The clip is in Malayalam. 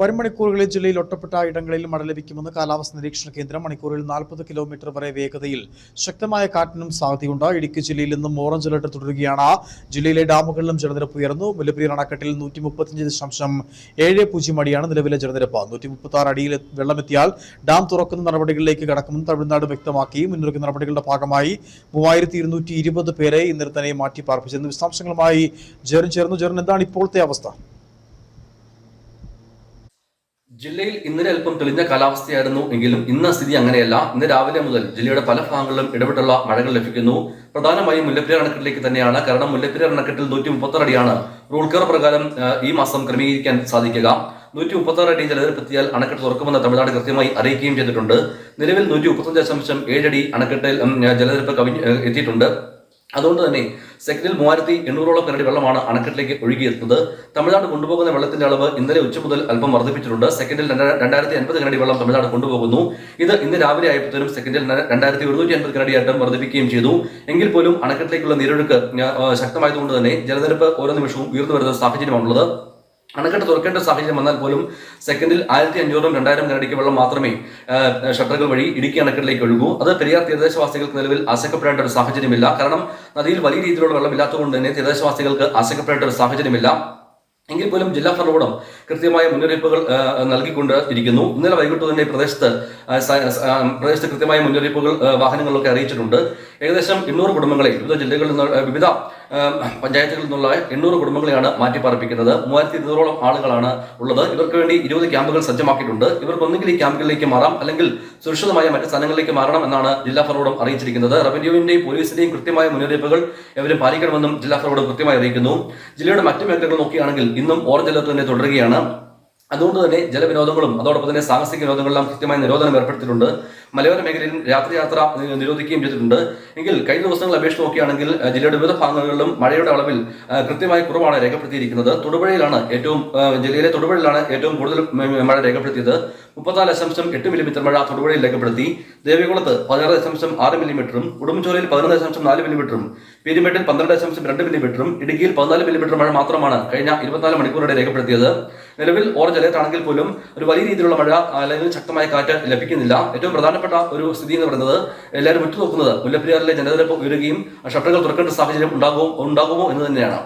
വരും മണിക്കൂറുകളിൽ ജില്ലയിൽ ഒറ്റപ്പെട്ട ഇടങ്ങളിൽ മഴ ലഭിക്കുമെന്ന് കാലാവസ്ഥ നിരീക്ഷണ കേന്ദ്രം മണിക്കൂറിൽ നാൽപ്പത് കിലോമീറ്റർ വരെ വേഗതയിൽ ശക്തമായ കാറ്റിനും സാധ്യതയുണ്ട്. ഇടുക്കി ജില്ലയിൽ നിന്നും ഓറഞ്ച് അലർട്ട് തുടരുകയാണ്. ജില്ലയിലെ ഡാമുകളിലും ജലനിരപ്പ് ഉയർന്നു. മുല്ലപ്പെരിയാർ അണക്കെട്ടിൽ നൂറ്റി മുപ്പത്തിയഞ്ച് ദശാംശം ഏഴ് പൂജ്യം അടിയാണ് നിലവിലെ ജലനിരപ്പ്. നൂറ്റി മുപ്പത്തി ആറ് അടിയിൽ വെള്ളമെത്തിയാൽ ഡാം തുറക്കുന്ന നടപടികളിലേക്ക് കടക്കുമെന്ന് തമിഴ്നാട് വ്യക്തമാക്കി. മുന്നൊരുക്ക നടപടികളുടെ ഭാഗമായി മൂവായിരത്തി ഇരുന്നൂറ്റി ഇരുപത് പേരെ ഇന്നലെ തന്നെ മാറ്റി പാർപ്പിച്ചിരുന്നു വിശദാംശങ്ങളുമായി ജെറിൻ ചേർന്നു. ജെറിൻ എന്താണ് ഇപ്പോഴത്തെ അവസ്ഥ? ജില്ലയിൽ ഇന്നലെ അല്പം തെളിഞ്ഞ കാലാവസ്ഥയായിരുന്നു എങ്കിലും ഇന്ന് സ്ഥിതി അങ്ങനെയല്ല. ഇന്ന് രാവിലെ മുതൽ ജില്ലയുടെ പല ഭാഗങ്ങളിലും ഇടപെട്ടുള്ള മഴകൾ ലഭിക്കുന്നു. പ്രധാനമായും മുല്ലപ്പെരിയാർ അണക്കെട്ടിലേക്ക് തന്നെയാണ്. കാരണം മുല്ലപ്പെരിയാർ അണക്കെട്ടിൽ നൂറ്റി മുപ്പത്തി അടിയാണ് റൂൾ കെയർ പ്രകാരം ഈ മാസം ക്രമീകരിക്കാൻ സാധിക്കുക. നൂറ്റി മുപ്പത്തി ആറ് അടി ജലനിരപ്പെത്തിയാൽ അണക്കെട്ട് തുറക്കുമെന്ന് തമിഴ്നാട് കൃത്യമായി അറിയിക്കുകയും ചെയ്തിട്ടുണ്ട്. നിലവിൽ നൂറ്റി മുപ്പത്തഞ്ച് ദശാംശം ഏഴടി അണക്കെട്ടിൽ ജലനിരപ്പ് കവിഞ്ഞ് എത്തിയിട്ടുണ്ട്. അതുകൊണ്ട് തന്നെ സെക്കൻഡിൽ മൂവായിരത്തി എണ്ണൂറോളം കരടി വെള്ളമാണ് അണക്കെട്ടിലേക്ക് ഒഴുകിയെത്തുന്നത്. തമിഴ്നാട് കൊണ്ടുപോകുന്ന വെള്ളത്തിന്റെ അളവ് ഇന്നലെ ഉച്ച മുതൽ അല്പം വർദ്ധിപ്പിച്ചിട്ടുണ്ട്. സെക്കൻഡിൽ രണ്ടാ- രണ്ടായിരത്തി അൻപത് കരടി വെള്ളം തമിഴ്നാട് കൊണ്ടുപോകുന്നു. ഇത് ഇന്ന് രാവിലെ ആയപ്പോഴത്തേനും സെക്കൻഡിൽ രണ്ടായിരത്തി ഒരുന്നൂറ്റി അൻപത് കരടിയായിട്ടും വർദ്ധിപ്പിക്കുകയും ചെയ്തു. എങ്കിൽ പോലും അണക്കെട്ടിലേക്കുള്ള നീരൊഴുക്ക് ശക്തമായതുകൊണ്ട് തന്നെ ജലനിരപ്പ് ഓരോ നിമിഷവും ഉയർന്നു വരുന്ന സാഹചര്യമാണുള്ളത്. അണക്കെട്ട് തുറക്കേണ്ട സാഹചര്യം വന്നാൽ പോലും സെക്കൻഡിൽ ആയിരത്തി അഞ്ഞൂറും രണ്ടായിരം കരടിക്ക് വെള്ളം മാത്രമേ ഷട്ടറുകൾ വഴി ഇടുക്കി അണക്കെട്ടിലേക്ക് ഒഴുകൂ. അത് പെരിയാർ തീരദേശവാസികൾക്ക് നിലവിൽ ആശങ്കപ്പെടേണ്ട ഒരു സാഹചര്യമില്ല. കാരണം നദിയിൽ വലിയ രീതിയിലുള്ള വെള്ളമില്ലാത്തതുകൊണ്ട് തന്നെ തീരദേശവാസികൾക്ക് ആശങ്കപ്പെടേണ്ട ഒരു സാഹചര്യമില്ല. എങ്കിൽ പോലും ജില്ലാ ഭരണകൂടം കൃത്യമായ മുന്നറിയിപ്പുകൾ നൽകിക്കൊണ്ട് ഇരിക്കുന്നു. ഇന്നലെ വൈകിട്ട് തന്നെ പ്രദേശത്ത് പ്രദേശത്ത് കൃത്യമായ മുന്നറിയിപ്പുകൾ വാഹനങ്ങളിലൊക്കെ അറിയിച്ചിട്ടുണ്ട്. ഏകദേശം എണ്ണൂറ് കുടുംബങ്ങളെ വിവിധ ജില്ലകളിൽ നിന്ന് വിവിധ പഞ്ചായത്തുകളിൽ നിന്നുള്ള എണ്ണൂറ് കുടുംബങ്ങളെയാണ് മാറ്റിപ്പാർപ്പിക്കുന്നത്. മൂവായിരത്തി ഇരുന്നൂറോളം ആളുകളാണ് ഉള്ളത്. ഇവർക്ക് വേണ്ടി ഇരുപത് ക്യാമ്പുകൾ സജ്ജമാക്കിയിട്ടുണ്ട്. ഇവർക്ക് ഒന്നുകിൽ ഈ ക്യാമ്പുകളിലേക്ക് മാറാം അല്ലെങ്കിൽ സുരക്ഷിതമായ മറ്റ് സ്ഥലങ്ങളിലേക്ക് മാറണം എന്നാണ് ജില്ലാ ഭരണകൂടം അറിയിച്ചിരിക്കുന്നത്. റവന്യൂവിന്റെയും പോലീസിന്റെയും കൃത്യമായ മുന്നറിയിപ്പുകൾ ഇവരും പാലിക്കണമെന്നും ജില്ലാ ഭരണകൂടം കൃത്യമായി അറിയിക്കുന്നു. ജില്ലയുടെ മറ്റു മേഖലകൾ നോക്കുകയാണെങ്കിൽ ഇന്നും ഓറഞ്ച് അലർട്ട് തന്നെ തുടരുകയാണ്. അതുകൊണ്ട് തന്നെ ജലവിനോദങ്ങളും അതോടൊപ്പം തന്നെ സാഹസിക വിനോദങ്ങളെല്ലാം കൃത്യമായ നിരോധനം ഏർപ്പെടുത്തിയിട്ടുണ്ട്. മലയോര മേഖലയിൽ രാത്രി യാത്ര നിരോധിക്കുകയും ചെയ്തിട്ടുണ്ട്. എങ്കിൽ കഴിഞ്ഞ ദിവസങ്ങൾ അപേക്ഷിച്ച് നോക്കുകയാണെങ്കിൽ ജില്ലയുടെ വിവിധ ഭാഗങ്ങളിലും മഴയുടെ അളവിൽ കൃത്യമായി കുറവാണ് രേഖപ്പെടുത്തിയിരിക്കുന്നത്. തൊടുപുഴയിലാണ് ഏറ്റവും ജില്ലയിലെ തൊടുപുഴയിലാണ് ഏറ്റവും കൂടുതൽ മഴ രേഖപ്പെടുത്തിയത്. മുപ്പത്തിനാല് ദശാംശം എട്ട് മില്ലിമീറ്റർ മഴ തൊടുപുഴയിൽ രേഖപ്പെടുത്തി. ദേവികുളത്ത് പതിനാറ് ദശാംശം ആറ് മില്ലിമീറ്ററും ഉടുമ്പൻചോലയിൽ പതിനൊന്ന് ദശാംശം നാല് മില്ലിമീറ്ററും പീരുമേട്ടിൽ പന്ത്രണ്ട് ദശാംശം രണ്ട് മില്ലിമീറ്ററും ഇടുക്കിയിൽ പതിനാല് മില്ലിമീറ്റർ മഴ മാത്രമാണ് കഴിഞ്ഞ ഇരുപത്തിനാല് മണിക്കൂറിടെ രേഖപ്പെടുത്തിയത്. നിലവിൽ ഓറഞ്ച് അലേർട്ട് ആണെങ്കിൽ പോലും ഒരു വലിയ രീതിയിലുള്ള മഴ അല്ലെങ്കിൽ ശക്തമായ കാറ്റ് ലഭിക്കുന്നില്ല. ഏറ്റവും പ്രധാനപ്പെട്ട ഒരു സ്ഥിതി എന്ന് പറയുന്നത് എല്ലാവരും ഉറ്റുനോക്കുന്നത് മുല്ലപ്പെരിയാറിലെ ജനനിരപ്പ് ഉയരുകയും ഷട്ടറുകൾ തുറക്കേണ്ട സാഹചര്യം ഉണ്ടാകുമോ ഉണ്ടാകുമോ എന്ന് തന്നെയാണ്.